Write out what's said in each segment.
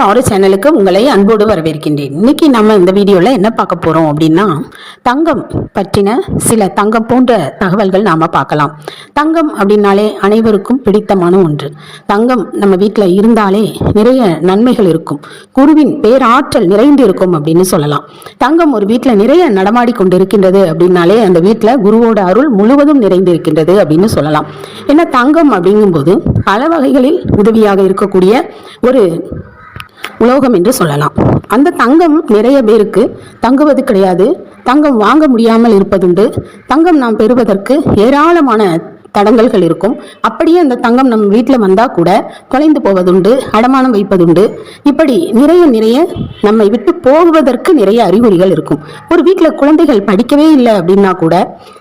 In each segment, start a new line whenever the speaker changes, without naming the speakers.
Star ஆறு சேனலுக்கு உங்களை அன்போடு வரவேற்கின்றேன். இன்னைக்கு நம்ம இந்த வீடியோவில் என்ன பார்க்க போகிறோம் அப்படின்னா தங்கம் பற்றின சில தங்கம் போன்ற தகவல்கள் நாம் பார்க்கலாம். தங்கம் அப்படின்னாலே அனைவருக்கும் பிடித்தமான ஒன்று. தங்கம் நம்ம வீட்டில் இருந்தாலே நிறைய நன்மைகள் இருக்கும். குருவின் பேராற்றல் நிறைந்து இருக்கும் அப்படின்னு சொல்லலாம். தங்கம் ஒரு வீட்டில் நிறைய நடமாடி கொண்டு இருக்கின்றது அப்படின்னாலே அந்த வீட்டில் குருவோட அருள் முழுவதும் நிறைந்து இருக்கின்றது அப்படின்னு சொல்லலாம். ஏன்னா தங்கம் அப்படிங்கும்போது பல வகைகளில் உதவியாக இருக்கக்கூடிய ஒரு உலோகம் என்று சொல்லலாம். அந்த தங்கம் நிறைய பேருக்கு தங்குவது கிடையாது. தங்கம் வாங்க முடியாமல் இருப்பதுண்டு. தங்கம் நாம் பெறுவதற்கு ஏராளமான தடங்கல்கள் இருக்கும். அப்படியே அந்த தங்கம் நம் வீட்டில் வந்தால் கூட தொலைந்து போவதுண்டு அடமானம் வைப்பதுண்டு. இப்படி நிறைய நிறைய நம்மை விட்டு போகுவதற்கு நிறைய அறிகுறிகள் இருக்கும். ஒரு வீட்டில் குழந்தைகள் படிக்கவே இல்லை அப்படின்னா கூட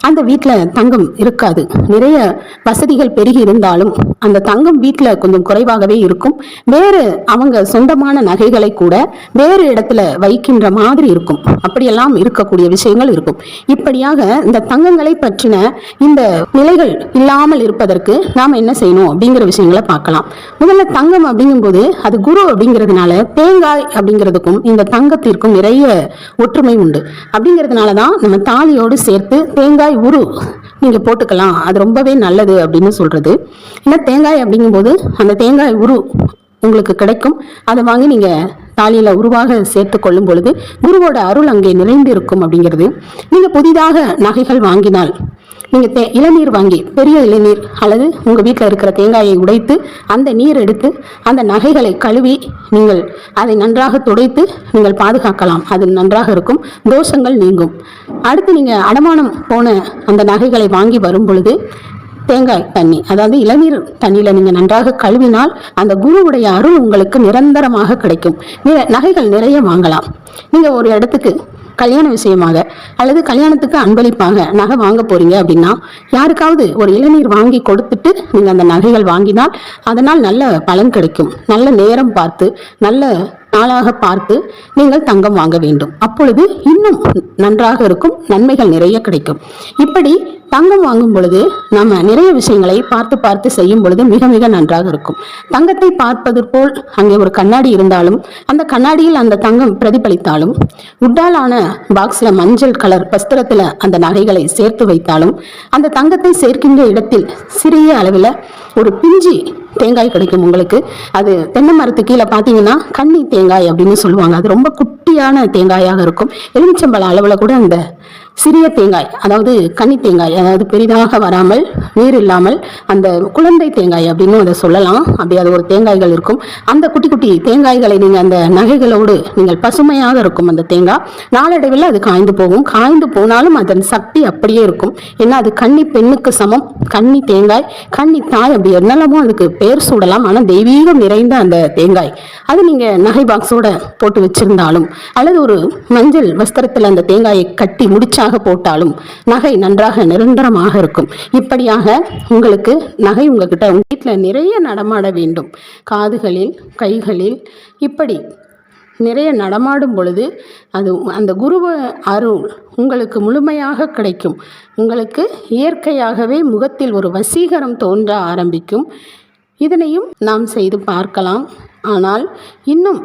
அந்த வீட்டில் தங்கம் இருக்காது. நிறைய வசதிகள் பெருகி இருந்தாலும் அந்த தங்கம் வீட்டில் கொஞ்சம் குறைவாகவே இருக்கும். வேறு அவங்க சொந்தமான நகைகளை கூட வேறு இடத்துல வைக்கின்ற மாதிரி இருக்கும். அப்படியெல்லாம் இருக்கக்கூடிய விஷயங்கள் இருக்கும். இப்படியாக இந்த தங்கங்களை பற்றின இந்த நிலைகள் இல்லாமல் இருப்பதற்கு நாம் என்ன செய்யணும் அப்படிங்கிற விஷயங்களை பார்க்கலாம். முதல்ல தங்கம் அப்படிங்கும்போது அது குரு அப்படிங்கிறதுனால தேங்காய் அப்படிங்கிறதுக்கும் இந்த தங்கத்திற்கும் நிறைய ஒற்றுமை உண்டு. அப்படிங்கிறதுனால தான் நம்ம தாலியோடு சேர்த்து தேங்காய் உரு நீங்கள் போட்டுக்கலாம். அது ரொம்பவே நல்லது அப்படின்னு சொல்கிறது ஏன்னா தேங்காய் அப்படிங்கும்போது அந்த தேங்காய் உரு உங்களுக்கு கிடைக்கும். அதை வாங்கி நீங்கள் தாலியில் உருவாக சேர்த்து கொள்ளும் பொழுது குருவோட அருள் அங்கே நிறைந்து இருக்கும் அப்படிங்கிறது. நீங்கள் புதிதாக நகைகள் வாங்கினால் நீங்கள் தே இளநீர் வாங்கி பெரிய இளநீர் அல்லது உங்கள் வீட்டில் இருக்கிற தேங்காயை உடைத்து அந்த நீர் எடுத்து அந்த நகைகளை கழுவி நீங்கள் அதை நன்றாக துடைத்து நீங்கள் பாதுகாக்கலாம். அது நன்றாக இருக்கும். தோஷங்கள் நீங்கும். அடுத்து நீங்கள் அடமானம் போன அந்த நகைகளை வாங்கி வரும் பொழுது தேங்காய் தண்ணி அதாவது இளநீர் தண்ணியில் நீங்கள் நன்றாக கழுவினால் அந்த குருவுடைய அருள் உங்களுக்கு நிரந்தரமாக கிடைக்கும். நகைகள் நிறைய வாங்கலாம். நீங்கள் ஒரு இடத்துக்கு கல்யாண விஷயமாக அல்லது கல்யாணத்துக்கு அன்பளிப்பாக நகை வாங்க போறீங்க அப்படின்னா யாருக்காவது ஒரு இளநீர் வாங்கி கொடுத்துட்டு நீங்கள் அந்த நகைகள் வாங்கினால் அதனால் நல்ல பலன் கிடைக்கும். நல்ல நேரம் பார்த்து நல்ல நாளாக பார்த்து நீங்கள் தங்கம் வாங்க வேண்டும். அப்பொழுது இன்னும் நன்றாக இருக்கும் நன்மைகள் நிறைய கிடைக்கும். இப்படி தங்கம் வாங்கும் பொழுது நம்ம நிறைய விஷயங்களை பார்த்து பார்த்து செய்யும் பொழுது மிக மிக நன்றாக இருக்கும். தங்கத்தை பார்ப்பது போல் அங்கே ஒரு கண்ணாடி இருந்தாலும் அந்த கண்ணாடியில் அந்த தங்கம் பிரதிபலித்தாலும் உட்டாலான பாக்ஸ்ல மஞ்சள் கலர் பஸ்திரத்தில் அந்த நகைகளை சேர்த்து வைத்தாலும் அந்த தங்கத்தை சேர்க்கின்ற இடத்தில் சிறிய அளவில் ஒரு பிஞ்சி தேங்காய் கிடைக்கும் உங்களுக்கு. அது தென்னை மரத்து கீழே பார்த்தீங்கன்னா கண்ணி தேங்காய் அப்படின்னு சொல்லுவாங்க. அது ரொம்ப குட்டியான தேங்காயாக இருக்கும். எலுமிச்சம்பழ அளவில் கூட அந்த சிறிய தேங்காய் அதாவது கன்னி தேங்காய் அதாவது பெரிதாக வராமல் நீர் இல்லாமல் அந்த குழந்தை தேங்காய் அப்படின்னு அதை சொல்லலாம். அப்படி அது ஒரு தேங்காய்கள் இருக்கும். அந்த குட்டி குட்டி தேங்காய்களை நீங்கள் அந்த நகைகளோடு நீங்கள் பசுமையாக இருக்கும் அந்த தேங்காய். நாளடைவில் அது காய்ந்து போகும். காய்ந்து போனாலும் அதன் சக்தி அப்படியே இருக்கும். ஏன்னா அது கன்னி பெண்ணுக்கு சமம். கன்னி தேங்காய் கன்னி தாய் அப்படி என்னெல்லாமோ அதுக்கு பேர் சூடலாம். ஆனால் தெய்வீகம் நிறைந்த அந்த தேங்காய். அது நீங்கள் நகை பாக்ஸோட போட்டு வச்சிருந்தாலும் அல்லது ஒரு மஞ்சள் வஸ்திரத்தில் அந்த தேங்காயை கட்டி முடிச்சாக போட்டாலும் நகை நன்றாக நிரந்தரமாக இருக்கும். இப்படியாக உங்களுக்கு நகை உங்ககிட்ட வீட்டில் நிறைய நடமாட வேண்டும். காதுகளில் கைகளில் இப்படி நிறைய நடமாடும் பொழுது அது அந்த குருவ அருள் உங்களுக்கு முழுமையாக கிடைக்கும். உங்களுக்கு இயற்கையாகவே முகத்தில் ஒரு வசீகரம் தோன்ற ஆரம்பிக்கும். இதனையும் நாம் செய்து பார்க்கலாம். ஆனால் இன்னும்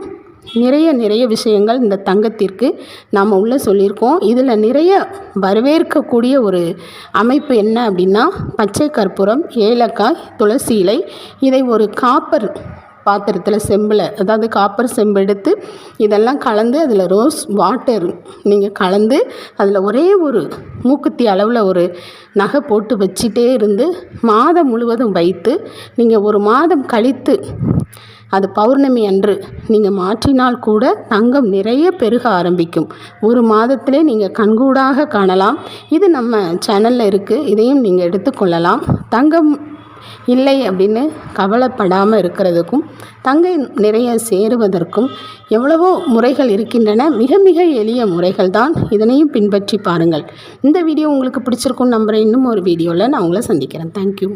நிறைய நிறைய விஷயங்கள் இந்த தங்கத்திற்கு நாம் உள்ள சொல்லியிருக்கோம். இதில் நிறைய வரவேற்கக்கூடிய ஒரு அமைப்பு என்ன அப்படின்னா பச்சை கற்பூரம் ஏலக்காய் துளசி இலை இதை ஒரு காப்பர் பாத்திரத்தில் செம்பில் அதாவது காப்பர் செம்பு எடுத்து இதெல்லாம் கலந்து அதில் ரோஸ் வாட்டர் நீங்கள் கலந்து அதில் ஒரே ஒரு மூக்குத்தி அளவில் ஒரு நகை போட்டு வச்சிட்டே இருந்து மாதம் முழுவதும் வைத்து நீங்கள் ஒரு மாதம் கழித்து அது பௌர்ணமி அன்று. நீங்கள் மாற்றினால் கூட தங்கம் நிறைய பெருக ஆரம்பிக்கும். ஒரு மாதத்திலே நீங்கள் கண்கூடாக காணலாம். இது நம்ம சேனலில் இருக்குது இதையும் நீங்கள் எடுத்துக்கொள்ளலாம் தங்கம் இல்லை அப்படின்னு கவலைப்படாமல் இருக்கிறதுக்கும் தங்கம் நிறைய சேருவதற்கும் எவ்வளவோ முறைகள் இருக்கின்றன. மிக மிக எளிய முறைகள் தான். இதனையும் பின்பற்றி பாருங்கள். இந்த வீடியோ உங்களுக்கு பிடிச்சிருக்கும் நம்புகிறேன் இன்னும் ஒரு வீடியோவில் நான் உங்களை சந்திக்கிறேன். தேங்க்யூ